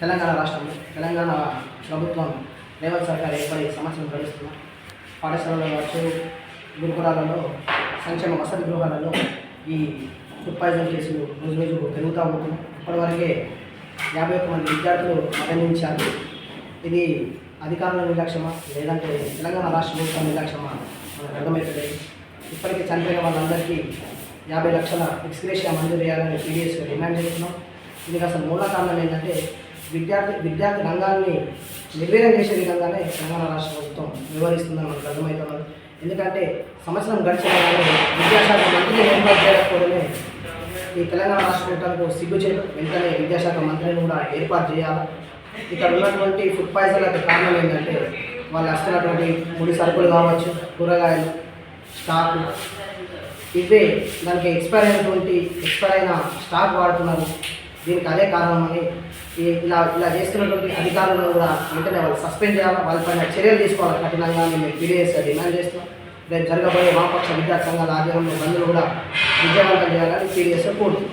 తెలంగాణ రాష్ట్రంలో తెలంగాణ ప్రభుత్వం రేవంత్ సర్కార్ ఏర్పడే సమస్యలు గడుస్తున్నాం పాఠశాలలో కావచ్చు గురుకులాలలో సంక్షేమ వసతి గృహాలలో ఈ ఫుడ్ పాయిజన్ కేసులు రోజు రోజు పెరుగుతూ ఉంటున్నాయి ఇప్పటివరకే యాభై ఒక్క మంది విద్యార్థులు మరణించారు. ఇది అధికారుల నిర్లక్ష్యమా? లేదంటే తెలంగాణ రాష్ట్ర ప్రభుత్వం నిర్లక్ష్యమా? మనకు అర్థమవుతుంది ఇప్పటికే చనిపోయిన వాళ్ళందరికీ యాభై లక్షల ఎక్స్గ్రేషియా మంజూరు చేయాలని పీడిఎస్గా డిమాండ్ చేస్తున్నాం. దీనికి అసలు మూల కారణం ఏంటంటే విద్యార్థి విద్యార్థి రంగాన్ని నిర్వీర్యం చేసే విధంగానే తెలంగాణ రాష్ట్ర ప్రభుత్వం వివరిస్తుందని మనకు అర్థమవుతున్నది ఎందుకంటే సంవత్సరం గడిచిన విద్యాశాఖ మంత్రిని ఏర్పాటు చేయకపోవడమే ఈ తెలంగాణ రాష్ట్ర ప్రభుత్వానికి సిగ్గు చేయడం వెంటనే విద్యాశాఖ మంత్రిని కూడా ఏర్పాటు చేయాలి. ఇక్కడ ఉన్నటువంటి ఫుడ్ పాయిజన్లకు కారణం ఏంటంటే వాళ్ళు వస్తున్నటువంటి ముడి సరుకులు కావచ్చు కూరగాయలు స్టాక్. ఇవే దానికి ఎక్స్పైర్ అయినటువంటి ఎక్స్పైర్ అయిన స్టాక్ వాడుతున్నారు. దీనికి అదే కారణం అని ఇలా ఇలా చేస్తున్నటువంటి అధికారులను కూడా వెంటనే వాళ్ళు సస్పెండ్ చేయాలి. వాళ్ళపైన చర్యలు తీసుకోవాలి. కఠినంగా మేము పీడిఎస్ డిమాండ్ చేస్తున్నాం. రేపు జరగబోయే వామపక్ష విద్యా సంఘాల ఆధ్వర్యంలో బంధువులు కూడా విజయవంతం చేయాలని పీడిఎస్ కోరుతుంది